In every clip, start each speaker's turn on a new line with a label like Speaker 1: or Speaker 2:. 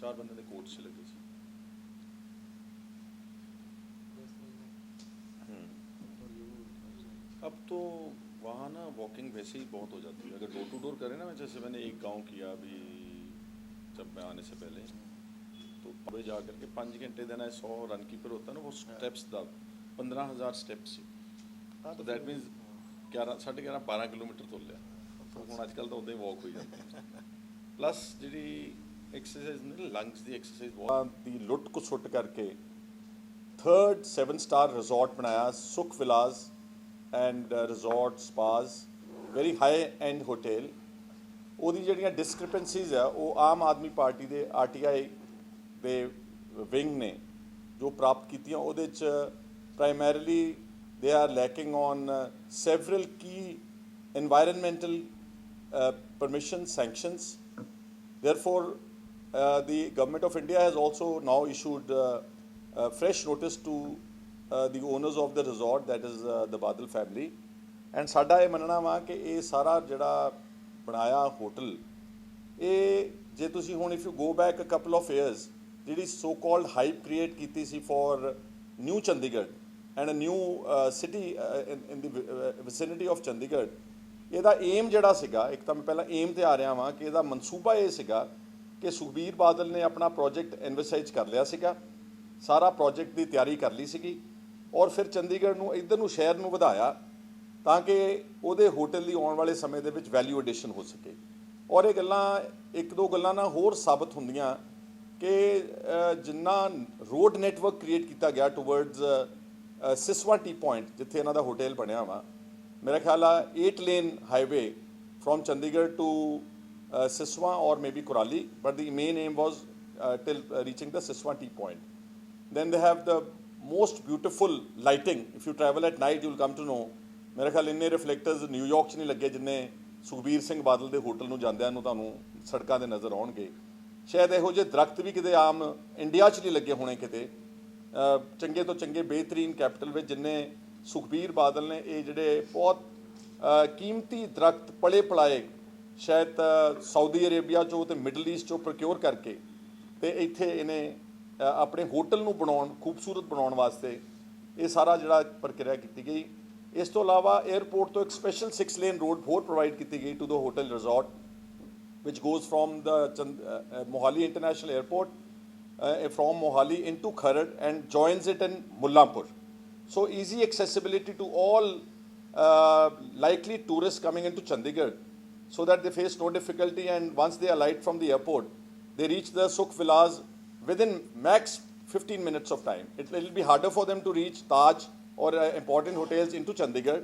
Speaker 1: ਚਾਰ ਬੰਦੇ ਦੇ ਕੋਟ 'ਚ ਲੱਗੇ ਸੀ हम्म। अब तो वहाँ ना वॉकिंग वैसे ही बहुत हो जाती है अगर डोर टू डोर करें ना जैसे मैंने एक गांव किया अभी जब मैं आने से पहले तो पबे जा करके पाँच घंटे देना है सौ रन कीपर होता है ना वो स्टेप्स ਦਾ 15000 ਸਟੈਪਸ ਸੀ
Speaker 2: हाँ,
Speaker 1: ਤਾਂ ਦੈਟ ਮੀਨਸ 11 ਸਾਢੇ 11 12 ਕਿਲੋਮੀਟਰ ਤੁਰ ਲਿਆ ਤਾਂ ਹੁਣ ਅੱਜ ਕੱਲ ਤਾਂ ਉਦਾਂ ਹੀ ਵਾਕ ਹੋਈ ਜਾਂਦਾ ਪਲੱਸ ਜਿਹੜੀ ਐਕਸਰਸਾਈਜ਼ ਨੇ ਲੰਗਸ ਦੀ ਐਕਸਰਸਾਈਜ਼ ਬਹੁਤ ਦੀ ਲੁੱਟ ਕੋ ਸੁੱਟ ਕਰਕੇ ਥਰਡ 7 ਸਟਾਰ ਰਿਜ਼ੋਰਟ ਬਣਾਇਆ Sukh Vilas and resort spas very high end hotel ਉਹਦੀ ਜਿਹੜੀਆਂ ਡਿਸਕ੍ਰਿਪੈਂਸੀਜ਼ ਆ ਉਹ ਆਮ ਆਦਮੀ ਪਾਰਟੀ ਦੇ ਆਰਟੀਆਈ ਦੇ ਵਿੰਗ ਨੇ ਜੋ ਪ੍ਰਾਪਤ ਕੀਤੀਆਂ ਉਹਦੇ ਚ primarily they are lacking on several Ki environmental uh, permission sanctions Therefore, the government of India has also now issued uh, a fresh notice to uh, the owners of the resort, that is uh, the Badal family. And ਸਾਡਾ ਇਹ ਮੰਨਣਾ ਵਾ ਕਿ ਇਹ ਸਾਰਾ ਜਿਹੜਾ ਬਣਾਇਆ hotel ਇਹ ਜੇ ਤੁਸੀਂ ਹੁਣ if you go back a couple of years ਜਿਹੜੀ ਸੋ ਕਾਲਡ ਹਾਈਪ ਕ੍ਰੀਏਟ ਕੀਤੀ ਸੀ for new Chandigarh and a new city in the vicinity of Chandigarh ਇਹਦਾ ਏਮ ਜਿਹੜਾ ਸੀਗਾ ਇੱਕ ਤਾਂ ਮੈਂ ਪਹਿਲਾਂ ਏਮ ਤੇ ਆ ਰਿਹਾ ਵਾਂ ਕਿ ਇਹਦਾ ਮਨਸੂਬਾ ਇਹ ਸੀਗਾ ਕਿ ਸੁਖਬੀਰ ਬਾਦਲ ਨੇ ਆਪਣਾ ਪ੍ਰੋਜੈਕਟ ਐਨਵਰਸਾਈਜ਼ ਕਰ ਲਿਆ ਸੀਗਾ। ਸਾਰਾ ਪ੍ਰੋਜੈਕਟ ਦੀ ਤਿਆਰੀ ਕਰ ਲਈ ਸੀਗੀ ਔਰ ਫਿਰ ਚੰਡੀਗੜ੍ਹ ਨੂੰ, ਇਧਰ ਨੂੰ, ਸ਼ਹਿਰ ਨੂੰ ਵਧਾਇਆ ਤਾਂ ਕਿ ਉਹਦੇ ਹੋਟਲ ਦੀ ਆਉਣ ਵਾਲੇ ਸਮੇਂ ਦੇ ਵਿੱਚ ਵੈਲਿਊ ਐਡੀਸ਼ਨ ਹੋ ਸਕੇ। ਔਰ ਇਹ ਗੱਲਾਂ, ਇੱਕ ਦੋ ਗੱਲਾਂ ਨਾਲ ਹੋਰ ਸਾਬਤ ਹੁੰਦੀਆਂ ਕਿ ਜਿੰਨਾ ਰੋਡ ਨੈਟਵਰਕ ਕ੍ਰੀਏਟ ਕੀਤਾ ਗਿਆ ਟੁਵਰਡਸ ਸਿਸਵਾ ਟੀ ਪੁਆਇੰਟ ਜਿੱਥੇ ਇਹਨਾਂ ਦਾ ਹੋਟਲ ਬਣਿਆ ਵਾ, ਮੇਰਾ ਖਿਆਲ ਆ 8 lane highway from Chandigarh to Siswa or maybe Kurali but the main aim was till reaching the Siswa T point then they have the most beautiful lighting. If you travel at night, you'll come to know. ਮੇਰੇ ਖਿਆਲ ਇੰਨੇ ਰਿਫਲੈਕਟਰਸ New York 'ਚ ਨਹੀਂ ਲੱਗੇ ਜਿੰਨੇ ਸੁਖਬੀਰ ਸਿੰਘ ਬਾਦਲ ਦੇ hotel ਨੂੰ ਜਾਂਦਿਆਂ ਨੂੰ ਤੁਹਾਨੂੰ ਸੜਕਾਂ ਤੇ ਨਜ਼ਰ ਆਉਣਗੇ ਸ਼ਾਇਦ ਇਹੋ ਜਿਹੇ ਦਰਖਤ ਵੀ ਕਿਤੇ ਆਮ ਇੰਡੀਆ 'ਚ ਨਹੀਂ ਲੱਗੇ ਹੋਣੇ ਕਿਤੇ ਚੰਗੇ ਤੋਂ ਚੰਗੇ ਬਿਹਤਰੀਨ ਕੈਪੀਟਲ ਵਿੱਚ ਜਿੰਨੇ ਸੁਖਬੀਰ ਬਾਦਲ ਨੇ ਇਹ ਜਿਹੜੇ ਬਹੁਤ ਕੀਮਤੀ ਦਰਖਤ ਪਲੇ ਪਲਾਏ ਸ਼ਾਇਦ ਅਹ ਸਾਊਦੀ ਅਰੇਬੀਆ 'ਚੋਂ ਤੇ ਮਿਡਲ ਈਸਟ 'ਚੋਂ ਪ੍ਰੋਕਿਉਰ ਕਰਕੇ ਤੇ ਇੱਥੇ ਇਹਨੇ ਅ, ਆਪਣੇ ਹੋਟਲ ਨੂੰ ਬਣਾਉਣ ਖੂਬਸੂਰਤ ਬਣਾਉਣ ਵਾਸਤੇ ਇਹ ਸਾਰਾ ਜਿਹੜਾ ਪ੍ਰਕਿਰਿਆ ਕੀਤੀ ਗਈ ਇਸ ਤੋਂ ਇਲਾਵਾ 에ਅਰਪੋਰਟ ਤੋਂ ਇੱਕ ਸਪੈਸ਼ਲ 6 ਲੇਨ ਰੋਡ ਹੋਰ ਪ੍ਰੋਵਾਈਡ ਕੀਤੀ ਗਈ to the hotel resort which goes from the Chand- uh, uh, Mohali International Airport uh, from Mohali into Kharad and joins it in Mullampur. So easy accessibility to all uh, likely tourists coming into Chandigarh so that they face no difficulty and once they alight from the airport, they reach the Sukh Villas within max 15 minutes of time. It will be harder for them to reach Taj or uh, important hotels into Chandigarh,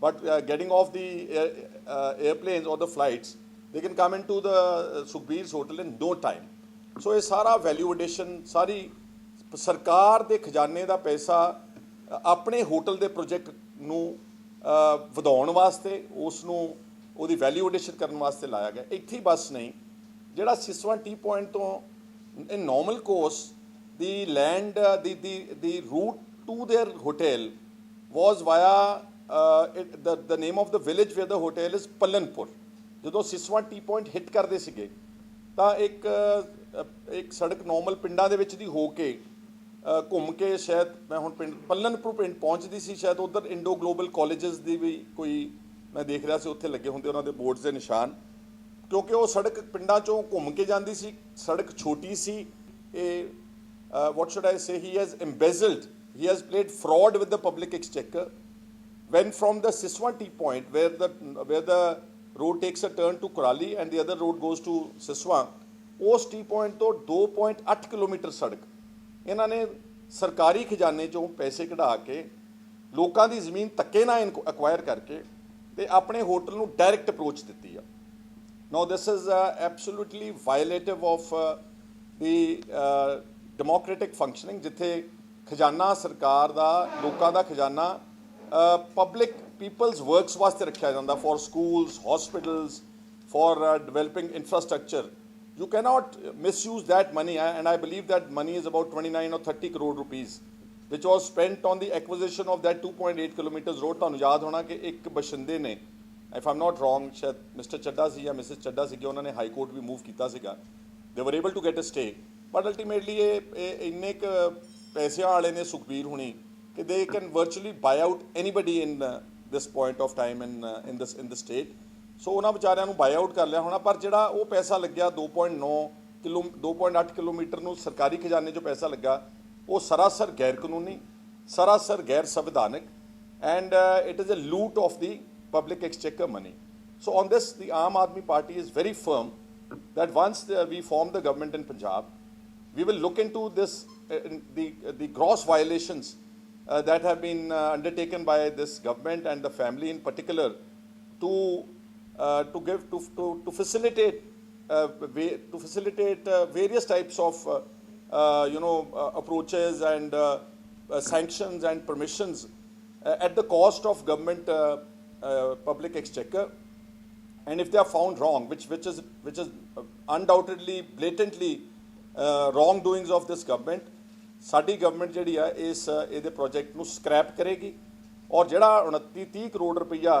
Speaker 1: but uh, getting off the air, uh, airplanes or the flights, they can come into the uh, Sukhbir's hotel in no time. So ਇਹ ਸਾਰਾ value edition ਸਾਰੀ ਸਰਕਾਰ ਦੇ ਖਜ਼ਾਨੇ ਦਾ ਪੈਸਾ ਅ, ਆਪਣੇ hotel ਦੇ project ਨੂੰ ਅ, ਵਧਾਉਣ ਵਾਸਤੇ ਉਸ ਨੂੰ ਉਹਦੀ ਵੈਲਿਊ ਐਡੀਸ਼ਨ ਕਰਨ ਵਾਸਤੇ ਲਾਇਆ ਗਿਆ। ਇੱਥੇ ਹੀ ਬਸ ਨਹੀਂ ਜਿਹੜਾ ਸਿਸਵਾ ਟੀ ਪੁਆਇੰਟ ਤੋਂ in normal course the land the the the the route to their hotel was via uh, it, the, the name of the village where the ਜਦੋਂ ਸਿਸਵਾ ਟੀ ਪੁਆਇੰਟ ਹਿੱਟ ਕਰਦੇ ਸੀਗੇ ਤਾਂ ਇੱਕ ਇੱਕ ਸੜਕ ਨਾਰਮਲ ਪਿੰਡਾਂ ਦੇ ਵਿੱਚ ਦੀ ਹੋ ਕੇ ਘੁੰਮ ਕੇ ਸ਼ਾਇਦ ਮੈਂ ਹੁਣ ਪਿੰਡ ਪੱਲਨਪੁਰ ਪਿੰਡ ਪਹੁੰਚਦੀ ਸੀ ਸ਼ਾਇਦ ਉਧਰ ਇੰਡੋ ਗਲੋਬਲ ਕਾਲਜਸ ਦੀ ਵੀ ਕੋਈ ਮੈਂ ਦੇਖ ਰਿਹਾ ਸੀ ਉੱਥੇ ਲੱਗੇ ਹੁੰਦੇ ਉਹਨਾਂ ਦੇ ਬੋਰਡਸ ਦੇ ਨਿਸ਼ਾਨ ਕਿਉਂਕਿ ਉਹ ਸੜਕ ਪਿੰਡਾਂ ਚੋਂ ਘੁੰਮ ਕੇ ਜਾਂਦੀ ਸੀ ਸੜਕ ਛੋਟੀ ਸੀ ਇਹ what should I say he has embezzled he has played fraud with the public exchequer when from the Siswa tea point where the where the road takes a turn to Kurali and the other road goes to Siswa ਉਸ T point ਤੋਂ 2.8 kilometre ਸੜਕ ਇਹਨਾਂ ਨੇ ਸਰਕਾਰੀ ਖਜ਼ਾਨੇ ਚੋਂ ਪੈਸੇ ਕਢਾ ਕੇ ਲੋਕਾਂ ਦੀ ਜ਼ਮੀਨ ਧੱਕੇ ਨਾਲ ਅਕਵਾਇਰ ਕਰਕੇ ਤੇ ਆਪਣੇ ਹੋਟਲ ਨੂੰ ਡਾਇਰੈਕਟ ਅਪਰੋਚ ਦਿੱਤੀ ਆ now this is absolutely violative of the democratic functioning ਜਿੱਥੇ ਖਜ਼ਾਨਾ ਸਰਕਾਰ ਦਾ ਲੋਕਾਂ ਦਾ ਖਜ਼ਾਨਾ ਪਬਲਿਕ ਪੀਪਲਸ ਵਰਕਸ ਵਾਸਤੇ ਰੱਖਿਆ ਜਾਂਦਾ for schools hospitals for developing infrastructure you cannot misuse that money and i believe that money is about 29 or 30 crore rupees which was spent on the acquisition of that 2.8 kilometers road ਤੁਹਾਨੂੰ ਯਾਦ ਹੋਣਾ ਕਿ ਇੱਕ ਬਸ਼ਿੰਦੇ ਨੇ if i'm not wrong ਸ਼ਾਇਦ mister Chadda ਸੀ ਜਾਂ missus Chadha ਸੀ ਕਿ ਉਹਨਾਂ ਨੇ ਹਾਈ ਕੋਰਟ ਵੀ ਮੂਵ ਕੀਤਾ ਸੀਗਾ they were able to get a stay but ultimately ਇਹ ਇੰਨੇ ਕ ਪੈਸਿਆਂ ਵਾਲੇ ਨੇ ਸੁਖਬੀਰ ਹੁਣੀ ਕਿ they can virtually buy out anybody in this point of time in in this in the state so ਉਹਨਾਂ ਵਿਚਾਰਿਆਂ ਨੂੰ ਬਾਈ ਆਊਟ ਕਰ ਲਿਆ ਹੋਣਾ ਪਰ ਜਿਹੜਾ ਉਹ ਪੈਸਾ ਲੱਗਿਆ 2.9 ਕਿਲੋ 2.8 ਕਿਲੋਮੀਟਰ ਨੂੰ ਸਰਕਾਰੀ ਖਜ਼ਾਨੇ 'ਚੋਂ ਪੈਸਾ ਲੱਗਾ वो ghar गैर कानूनी सरासर गैर संवैधानिक and uh, it is a loot of the public exchequer money. So on this, the Aam Party is very firm that once we form the government in Punjab, we will look into this uh, the uh, the gross violations that have been undertaken by this government and the family in particular to to give to to, facilitate to facilitate various types of you know uh, approaches and uh, uh, sanctions and permissions uh, at the cost of government uh, uh, public exchequer and if they are found wrong, which which is which is undoubtedly blatantly uh, wrongdoings of this government, ਸਾਡੀ government ਜਿਹੜੀ ਆ ਇਸ uh, ਇਹਦੇ project ਨੂੰ scrap ਕਰੇਗੀ ਔਰ ਜਿਹੜਾ 29 30 ਕਰੋੜ ਰੁਪਈਆ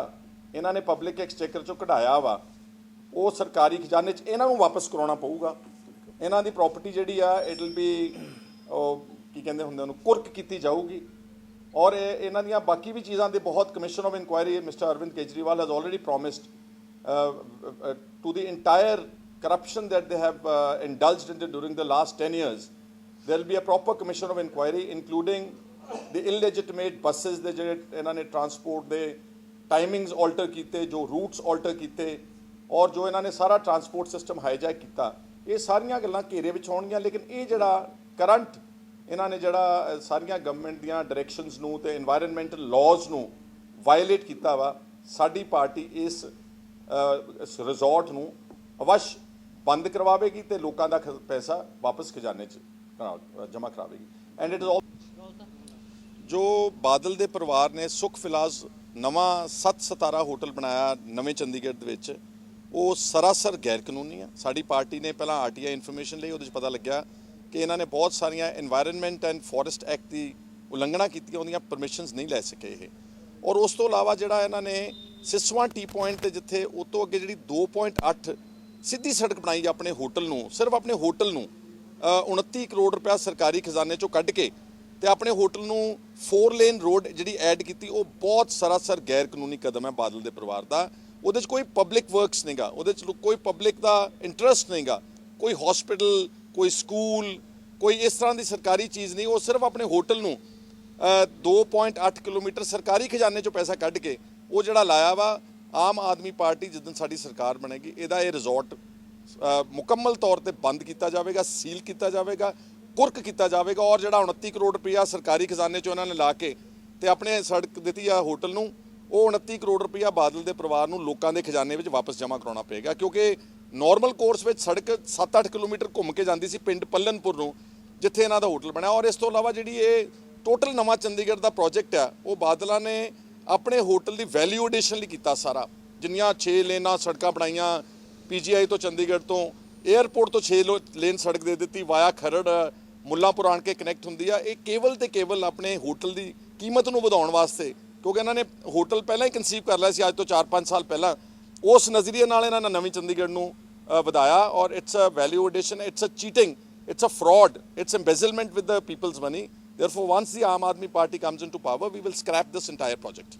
Speaker 1: ਇਹਨਾਂ ਨੇ ਪਬਲਿਕ ਐਕਸਚੇਕਰ ਚੋਂ ਕਢਾਇਆ ਵਾ ਉਹ ਸਰਕਾਰੀ ਖਜ਼ਾਨੇ 'ਚ ਇਹਨਾਂ ਨੂੰ ਵਾਪਸ ਕਰਾਉਣਾ ਪਊਗਾ ਇਹਨਾਂ ਦੀ ਪ੍ਰਾਪਰਟੀ ਜਿਹੜੀ ਆ ਇਟ ਵਿਲ ਬੀ ਉਹ ਕੀ ਕਹਿੰਦੇ ਹੁੰਦੇ ਉਹਨੂੰ ਕੁਰਕ ਕੀਤੀ ਜਾਊਗੀ। ਔਰ ਇਹ ਇਹਨਾਂ ਦੀਆਂ ਬਾਕੀ ਵੀ ਚੀਜ਼ਾਂ ਦੇ ਬਹੁਤ commission of inquiry mister Arvind Kejriwal has already promised to the entire corruption that they have uh, indulged in during the last 10 years, there will be a proper commission of inquiry, including the illegitimate buses ਦੇ ਜਿਹੜੇ ਇਹਨਾਂ ਨੇ transport ਦੇ timings alter ਕੀਤੇ ਜੋ roots alter ਕੀਤੇ ਔਰ ਜੋ ਇਹਨਾਂ ਨੇ ਸਾਰਾ ਟਰਾਂਸਪੋਰਟ ਸਿਸਟਮ ਹਾਈਜੈਕ ਕੀਤਾ। ਇਹ ਸਾਰੀਆਂ ਗੱਲਾਂ ਘੇਰੇ ਵਿੱਚ ਹੋਣਗੀਆਂ, ਲੇਕਿਨ ਇਹ ਜਿਹੜਾ ਕਰੰਟ, ਇਹਨਾਂ ਨੇ ਜਿਹੜਾ ਸਾਰੀਆਂ ਗਵਰਨਮੈਂਟ ਦੀਆਂ ਡਾਇਰੈਕਸ਼ਨਸ ਨੂੰ ਤੇ এনवायरमेंटਲ ਲਾਜ਼ ਨੂੰ ਵਾਇਲੇਟ ਕੀਤਾ ਵਾ, ਸਾਡੀ ਪਾਰਟੀ ਇਸ ਰਿਜ਼ੋਰਟ ਨੂੰ ਅਵਸ਼ ਬੰਦ ਕਰਵਾਵੇਗੀ ਤੇ ਲੋਕਾਂ ਦਾ ਪੈਸਾ ਵਾਪਸ ਖਜ਼ਾਨੇ 'ਚ ਜਮ੍ਹਾਂ ਕਰਾਵੇਗੀ। ਐਂਡ ਇਟ ਇਜ਼ ਜੋ ਬਾਦਲ ਦੇ ਪਰਿਵਾਰ ਨੇ ਸੁਖ ਫਿਲਾਜ਼ ਨਵਾਂ 7 ਸਤਾਰਾ ਹੋਟਲ ਬਣਾਇਆ ਨਵੇਂ ਚੰਡੀਗੜ੍ਹ ਦੇ ਵਿੱਚ ਉਹ ਸਰਾਸਰ ਗੈਰ ਕਾਨੂੰਨੀ ਆ। ਸਾਡੀ ਪਾਰਟੀ ਨੇ ਪਹਿਲਾਂ ਆਰਟੀਆਈ ਇਨਫੋਰਮੇਸ਼ਨ ਲਈ, ਉਹਦੇ ਵਿੱਚ ਪਤਾ ਲੱਗਿਆ ਕਿ ਇਹਨਾਂ ਨੇ ਬਹੁਤ ਸਾਰੀਆਂ এনवायरमेंट ਐਂਡ ਫੋਰੈਸਟ ਐਕਟ ਦੀ ਉਲੰਘਣਾ ਕੀਤੀ, ਉਹਦੀਆਂ ਪਰਮਿਸ਼ਨਸ ਨਹੀਂ ਲੈ ਸਕੇ ਇਹ। ਔਰ ਉਸ ਤੋਂ ਇਲਾਵਾ ਜਿਹੜਾ ਇਹਨਾਂ ਨੇ ਸਿਸਵਾ ਟੀ ਪੁਆਇੰਟ ਤੇ ਜਿੱਥੇ ਉਹ ਤੋਂ ਅੱਗੇ ਜਿਹੜੀ 2.8 ਸਿੱਧੀ ਸੜਕ ਬਣਾਈ ਆਪਣੇ ਹੋਟਲ ਨੂੰ, ਸਿਰਫ ਆਪਣੇ ਹੋਟਲ ਨੂੰ 29 ਕਰੋੜ ਰੁਪਏ ਸਰਕਾਰੀ ਖਜ਼ਾਨੇ ਚੋਂ ਕੱਢ ਕੇ ਤੇ ਆਪਣੇ ਹੋਟਲ ਨੂੰ ਫੋਰ ਲੇਨ ਰੋਡ ਜਿਹੜੀ ਐਡ ਕੀਤੀ, ਉਹ ਬਹੁਤ ਸਰਾਸਰ ਗੈਰ ਕਾਨੂੰਨੀ ਕਦਮ ਹੈ ਬਾਦਲ ਦੇ ਪਰਿਵਾਰ ਦਾ। ਉਹਦੇ 'ਚ ਕੋਈ ਪਬਲਿਕ ਵਰਕਸ ਨਹੀਂਗਾ ਉਹਦੇ 'ਚ ਕੋਈ ਪਬਲਿਕ ਦਾ ਇੰਟਰਸਟ ਨਹੀਂਗਾ ਕੋਈ ਹਸਪੀਟਲ ਕੋਈ ਸਕੂਲ ਕੋਈ ਇਸ ਤਰ੍ਹਾਂ ਦੀ ਸਰਕਾਰੀ ਚੀਜ਼ ਨਹੀਂ ਉਹ ਸਿਰਫ ਆਪਣੇ ਹੋਟਲ ਨੂੰ ਅ, 2.8 ਕਿਲੋਮੀਟਰ ਸਰਕਾਰੀ ਖਜ਼ਾਨੇ ਚੋਂ ਪੈਸਾ ਕੱਢ ਕੇ ਉਹ ਜਿਹੜਾ ਲਾਇਆ ਵਾ ਆਮ ਆਦਮੀ ਪਾਰਟੀ ਜਿੱਦਣ ਸਾਡੀ ਸਰਕਾਰ ਬਣੇਗੀ ਇਹਦਾ ਇਹ ਰਿਜ਼ੋਰਟ ਮੁਕੰਮਲ ਤੌਰ ਤੇ ਬੰਦ ਕੀਤਾ ਜਾਵੇਗਾ ਸੀਲ ਕੀਤਾ ਜਾਵੇਗਾ ਕੁਰਕ ਕੀਤਾ ਜਾਵੇਗਾ ਔਰ ਜਿਹੜਾ 29 ਕਰੋੜ ਰੁਪਇਆ ਸਰਕਾਰੀ ਖਜ਼ਾਨੇ ਚੋਂ ਉਹਨਾਂ ਨੇ ਲਾ ਕੇ ਤੇ ਆਪਣੇ ਸੜਕ ਦਿੱਤੀ ਆ ਹੋਟਲ ਨੂੰ ਉਹ 29 ਕਰੋੜ ਰੁਪਇਆ ਬਾਦਲ ਦੇ ਪਰਿਵਾਰ ਨੂੰ ਲੋਕਾਂ ਦੇ ਖਜ਼ਾਨੇ ਵਿੱਚ ਵਾਪਸ ਜਮ੍ਹਾਂ ਕਰਾਉਣਾ ਪਏਗਾ, ਕਿਉਂਕਿ ਨਾਰਮਲ ਕੋਰਸ ਵਿੱਚ ਸੜਕ 7-8 ਕਿਲੋਮੀਟਰ ਘੁੰਮ ਕੇ ਜਾਂਦੀ ਸੀ ਪਿੰਡ ਪੱਲਨਪੁਰ ਨੂੰ, ਜਿੱਥੇ ਇਹਨਾਂ ਦਾ ਹੋਟਲ ਬਣਿਆ। ਔਰ ਇਸ ਤੋਂ ਇਲਾਵਾ ਜਿਹੜੀ ਇਹ ਟੋਟਲ ਨਵਾਂ ਚੰਡੀਗੜ੍ਹ ਦਾ ਪ੍ਰੋਜੈਕਟ ਆ, ਉਹ ਬਾਦਲਾਂ ਨੇ ਆਪਣੇ ਹੋਟਲ ਦੀ ਵੈਲਿਊ ਐਡੀਸ਼ਨ ਲਈ ਕੀਤਾ ਸਾਰਾ। ਜਿੰਨੀਆਂ 6 ਲੇਨਾਂ ਸੜਕਾਂ ਬਣਾਈਆਂ ਪੀਜੀਆਈ ਤੋਂ ਚੰਡੀਗੜ੍ਹ ਤੋਂ 에ਅਰਪੋਰਟ ਤੋਂ 6 ਲੇਨ ਸੜਕ ਦੇ ਦਿੱਤੀ, ਵਾਇਆ ਖਰੜ, ਮੁੱਲਾਂਪੁਰ ਆਣ ਕੇ ਕਨੈਕਟ ਹੁੰਦੀ ਆ। ਇਹ ਕੇਵਲ ਤੇ ਕੇਵਲ ਆਪਣੇ ਹੋਟਲ ਦੀ ਕੀਮਤ ਨੂੰ ਵਧਾਉਣ ਵਾਸਤੇ ਕਿਉਂਕਿ ਇਹਨਾਂ ਨੇ ਹੋਟਲ ਪਹਿਲਾਂ ਹੀ ਕਨਸੀਵ ਕਰ ਲਿਆ ਸੀ ਅੱਜ ਤੋਂ 4-5 ਸਾਲ ਪਹਿਲਾਂ। ਉਸ ਨਜ਼ਰੀਏ ਨਾਲ ਇਹਨਾਂ ਨੇ ਨਵੀਂ ਚੰਡੀਗੜ੍ਹ ਨੂੰ ਵਧਾਇਆ ਔਰ it's a value addition it's a cheating it's a fraud it's embezzlement with the people's money. Therefore once the Aam Aadmi party comes into power we will scrap this entire project.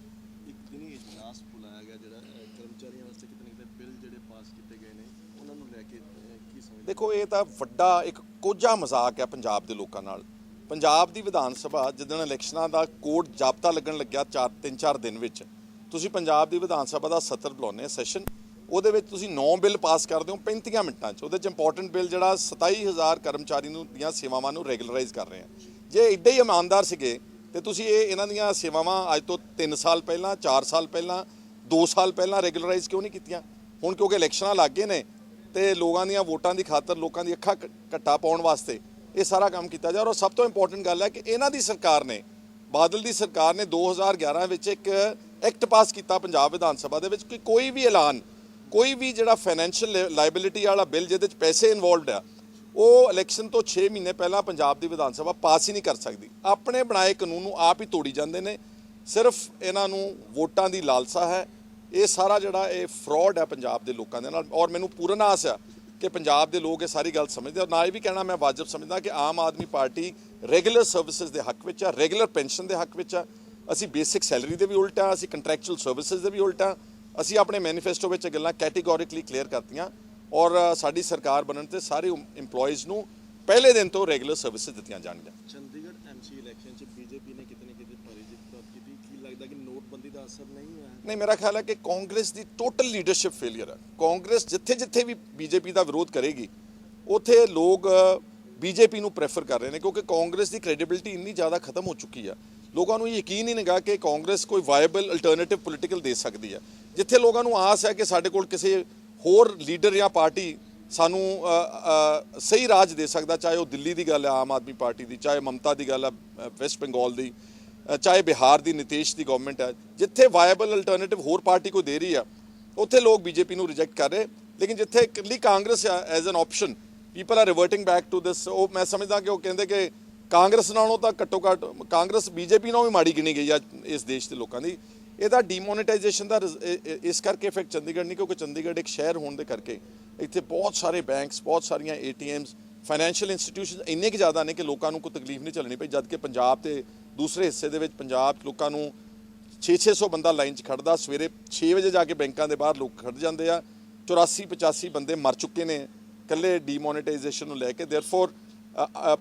Speaker 1: ਦੇਖੋ ਇਹ ਤਾਂ ਵੱਡਾ ਇੱਕ ਕੋਝਾ ਮਜ਼ਾਕ ਹੈ ਪੰਜਾਬ ਦੇ ਲੋਕਾਂ ਨਾਲ। ਪੰਜਾਬ ਦੀ ਵਿਧਾਨ ਸਭਾ ਜਿੱਦਣ ਇਲੈਕਸ਼ਨਾਂ ਦਾ ਕੋਡ ਜਾਬਤਾ ਲੱਗਣ ਲੱਗਿਆ 4 3-4 ਦਿਨ ਵਿੱਚ, ਤੁਸੀਂ ਪੰਜਾਬ ਦੀ ਵਿਧਾਨ ਸਭਾ ਦਾ ਸਤਰ ਬੁਲਾਉਂਦੇ ਆ ਸੈਸ਼ਨ ਉਹਦੇ ਵਿੱਚ ਤੁਸੀਂ 9 ਬਿੱਲ ਪਾਸ ਕਰਦੇ ਹੋ 35 ਮਿੰਟਾਂ 'ਚ, ਉਹਦੇ 'ਚ ਇੰਪੋਰਟੈਂਟ ਬਿੱਲ ਜਿਹੜਾ 27000 ਕਰਮਚਾਰੀ ਨੂੰ ਦੀਆਂ ਸੇਵਾਵਾਂ ਨੂੰ ਰੈਗੂਲਰਾਈਜ਼ ਕਰ ਰਹੇ ਆ। ਜੇ ਇੱਡੇ ਹੀ ਇਮਾਨਦਾਰ ਸੀਗੇ ਤੇ ਤੁਸੀਂ ਇਹ ਇਹਨਾਂ ਦੀਆਂ ਸੇਵਾਵਾਂ ਅੱਜ ਤੋਂ 3 ਸਾਲ ਪਹਿਲਾਂ 4 ਸਾਲ ਪਹਿਲਾਂ 2 ਸਾਲ ਪਹਿਲਾਂ ਰੈਗੂਲਰਾਈਜ਼ ਕਿਉਂ ਨਹੀਂ ਕੀਤੀਆਂ? ਹੁਣ ਕਿਉਂਕਿ ਇਲੈਕਸ਼ਨਾਂ ਲੱਗ ਗਏ ਨੇ ਤੇ ਲੋਕਾਂ ਦੀਆਂ ਵੋਟਾਂ ਦੀ ਖਾਤਰ ਲੋਕਾਂ ਦੀ ਅੱਖਾਂ ਕ- ਘੱਟਾ ਪਾਉਣ ਵਾਸਤੇ ਇਹ ਸਾਰਾ ਕੰਮ ਕੀਤਾ ਜਾ ਔਰ ਸਭ ਤੋਂ ਇੰਪੋਰਟੈਂਟ ਗੱਲ ਹੈ ਕਿ ਇਹਨਾਂ ਦੀ ਸਰਕਾਰ ਨੇ, ਬਾਦਲ ਦੀ ਸਰਕਾਰ ਨੇ 2011 ਵਿੱਚ ਇੱਕ ਐਕਟ ਪਾਸ ਕੀਤਾ ਪੰਜਾਬ ਵਿਧਾਨ ਸਭਾ ਦੇ ਵਿੱਚ ਕਿ ਕੋਈ ਵੀ ਐਲਾਨ, ਕੋਈ ਵੀ ਜਿਹੜਾ ਫਾਈਨੈਂਸ਼ੀਅਲ ਲਾਇਬਿਲਿਟੀ ਵਾਲਾ ਬਿੱਲ ਜਿਹਦੇ ਵਿੱਚ ਪੈਸੇ ਇਨਵੋਲਵਡ ਆ, ਉਹ ਇਲੈਕਸ਼ਨ ਤੋਂ 6 ਮਹੀਨੇ ਪਹਿਲਾਂ ਪੰਜਾਬ ਦੀ ਵਿਧਾਨ ਸਭਾ ਪਾਸ ਹੀ ਨਹੀਂ ਕਰ ਸਕਦੀ। ਆਪਣੇ ਬਣਾਏ ਕਾਨੂੰਨ ਨੂੰ ਆਪ ਹੀ ਤੋੜੀ ਜਾਂਦੇ ਨੇ, ਸਿਰਫ ਇਹਨਾਂ ਨੂੰ ਵੋਟਾਂ ਦੀ ਲਾਲਸਾ ਹੈ, ਇਹ ਸਾਰਾ ਜਿਹੜਾ ਇਹ ਫਰਾਡ ਹੈ ਪੰਜਾਬ ਦੇ ਲੋਕਾਂ ਦੇ ਨਾਲ ਔਰ ਮੈਨੂੰ ਪੂਰਨ ਆਸ ਆ ਕਿ ਪੰਜਾਬ ਦੇ ਲੋਕ ਇਹ ਸਾਰੀ ਗੱਲ ਸਮਝਦੇ ਔਰ ਨਾ ਇਹ ਵੀ ਕਹਿਣਾ ਮੈਂ ਵਾਜਬ ਸਮਝਦਾ ਕਿ Aam Aadmi party regular services ਦੇ ਹੱਕ ਵਿੱਚ ਆ, ਰੈਗੂਲਰ ਪੈਨਸ਼ਨ ਦੇ ਹੱਕ ਵਿੱਚ ਆ। ਅਸੀਂ ਬੇਸਿਕ ਸੈਲਰੀ ਦੇ ਵੀ ਉਲਟ ਆ, ਅਸੀਂ ਕੰਟਰੈਕਚੁਅਲ ਸਰਵਿਸਿਜ਼ ਦੇ ਵੀ ਉਲਟ ਆ। ਅਸੀਂ ਆਪਣੇ ਮੈਨੀਫੈਸਟੋ ਵਿੱਚ ਇਹ ਗੱਲਾਂ ਕੈਟੇਗੋਰਿਕਲੀ ਕਲੀਅਰ ਕਰਤੀਆਂ। ਔਰ ਸਾਡੀ ਸਰਕਾਰ ਬਣਨ ਤੇ ਸਾਰੇ EMPLOYEES ਨੂੰ ਪਹਿਲੇ ਦਿਨ ਤੋਂ ਰੈਗੂਲਰ ਸਰਵਿਸਿਜ਼ ਦਿੱਤੀਆਂ ਜਾਣਗੀਆਂ।
Speaker 3: ਚੰਡੀਗੜ੍ਹ ਐਮਸੀ ਇਲੈਕਸ਼ਨ 'ਚ ਬੀਜੇਪੀ ਨੇ ਕਿਤੇ ਨਾ ਕਿਤੇ ਭਾਰੀ ਕੀਤੀ। ਕੀ ਲੱਗਦਾ ਕਿ ਨੋਟਬੰਦੀ ਦਾ ਅਸਰ ਨਹੀਂ
Speaker 1: ਨਹੀਂ, ਮੇਰਾ ਖਿਆਲ ਹੈ ਕਿ ਕਾਂਗਰਸ ਦੀ ਟੋਟਲ ਲੀਡਰਸ਼ਿਪ ਫੇਲਿਅਰ ਹੈ। ਕਾਂਗਰਸ ਜਿੱਥੇ ਜਿੱਥੇ ਵੀ ਬੀਜੇਪੀ ਦਾ ਵਿਰੋਧ ਕਰੇਗੀ, ਉੱਥੇ ਲੋਕ ਬੀਜੇਪੀ ਨੂੰ ਪ੍ਰੈਫਰ ਕਰ ਰਹੇ ਨੇ ਕਿਉਂਕਿ ਕਾਂਗਰਸ ਦੀ ਕ੍ਰੈਡੀਬਿਲਿਟੀ ਇੰਨੀ ਜ਼ਿਆਦਾ ਖਤਮ ਹੋ ਚੁੱਕੀ ਆ ਲੋਕਾਂ ਨੂੰ ਯਕੀਨ ਹੀ ਨਹੀਂਗਾ ਕਿ ਕਾਂਗਰਸ ਕੋਈ ਵਾਇਬਲ ਅਲਟਰਨੇਟਿਵ ਪੋਲੀਟੀਕਲ ਦੇ ਸਕਦੀ ਹੈ। ਜਿੱਥੇ ਲੋਕਾਂ ਨੂੰ ਆਸ ਹੈ ਕਿ ਸਾਡੇ ਕੋਲ ਕਿਸੇ ਹੋਰ ਲੀਡਰ ਜਾਂ ਪਾਰਟੀ ਸਾਨੂੰ ਸਹੀ ਰਾਜ ਦੇ ਸਕਦਾ, ਚਾਹੇ ਉਹ ਦਿੱਲੀ ਦੀ ਗੱਲ ਹੈ, ਆਮ ਆਦਮੀ ਪਾਰਟੀ ਦੀ, ਚਾਹੇ ਮਮਤਾ ਦੀ ਗੱਲ ਹੈ ਵੈਸਟ ਬੰਗਾਲ ਦੀ। ਚਾਹੇ ਬਿਹਾਰ ਦੀ ਨਿਤੀਸ਼ ਦੀ ਗਵਰਨਮੈਂਟ ਹੈ, ਜਿੱਥੇ ਵਾਇਬਲ ਅਲਟਰਨੇਟਿਵ ਹੋਰ ਪਾਰਟੀ ਕੋਈ ਦੇ ਰਹੀ ਆ, ਉੱਥੇ ਲੋਕ ਬੀਜੇਪੀ ਨੂੰ ਰਿਜੈਕਟ ਕਰ ਰਹੇ, ਲੇਕਿਨ ਜਿੱਥੇ ਇਕੱਲੀ Congress as an option people are reverting back to this ਉਹ ਮੈਂ ਸਮਝਦਾ ਕਿ ਉਹ ਕਹਿੰਦੇ ਕਿ ਕਾਂਗਰਸ ਨਾਲੋਂ ਤਾਂ ਘੱਟੋ ਘੱਟ, ਕਾਂਗਰਸ ਬੀਜੇਪੀ ਨਾਲੋਂ ਵੀ ਮਾੜੀ ਗਿਣੀ ਗਈ ਆ ਇਸ ਦੇਸ਼ ਦੇ ਲੋਕਾਂ ਦੀ। ਇਹਦਾ ਡੀਮੋਨੇਟਾਈਜੇਸ਼ਨ ਦਾ ਰਿਜ਼- ਇਸ ਕਰਕੇ ਇਫੈਕਟ ਚੰਡੀਗੜ੍ਹ ਨਹੀਂ, ਕਿਉਂਕਿ ਚੰਡੀਗੜ੍ਹ ਇੱਕ ਸ਼ਹਿਰ ਹੋਣ ਦੇ ਕਰਕੇ ਇੱਥੇ ਬਹੁਤ ਸਾਰੇ ਬੈਂਕਸ ਬਹੁਤ ਸਾਰੀਆਂ ਏਟੀਐਮਸ ਫਾਈਨੈਂਸ਼ੀਅਲ ਇੰਸਟੀਟਿਊਸ਼ਨ ਇੰਨੇ ਕਿ ਜ਼ਿਆਦਾ ਨੇ ਕਿ ਲੋਕਾਂ ਨੂੰ ਕੋਈ ਤਕਲੀਫ ਨਹੀਂ ਝੱਲਣੀ ਪਈ ਜਦ ਕਿ ਪੰਜਾਬ ਤੇ ਦੂਸਰੇ ਹਿੱਸੇ ਦੇ ਵਿੱਚ ਪੰਜਾਬ ਲੋਕਾਂ ਨੂੰ 6-600 ਬੰਦਾ ਲਾਈਨ 'ਚ ਖੜਦਾ, ਸਵੇਰੇ 6 ਵਜੇ ਜਾ ਕੇ ਬੈਂਕਾਂ ਦੇ ਬਾਹਰ ਲੋਕ ਖੜ ਜਾਂਦੇ ਆ 84-85 ਬੰਦੇ ਮਰ ਚੁੱਕੇ ਨੇ ਕੱਲੇ ਡੀਮੋਨੇਟਾਈਜੇਸ਼ਨ ਨੂੰ ਲੈ ਕੇ therefore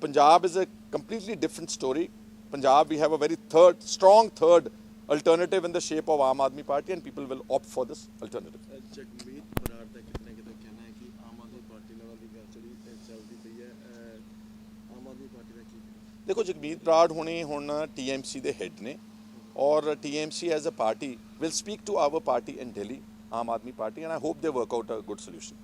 Speaker 1: Punjab is a completely different story Punjab we have a very third strong third alternative in the shape of Aam Aadmi Party and people will opt for this alternative. ਦੇਖੋ ਜਗਮੀਤ ਬਰਾੜ ਹੁਣੇ ਹੁਣ TMC ਦੇ head ਨੇ ਔਰ TMC as a party will speak to our party in Delhi Aam Aadmi party and I hope they work out a good solution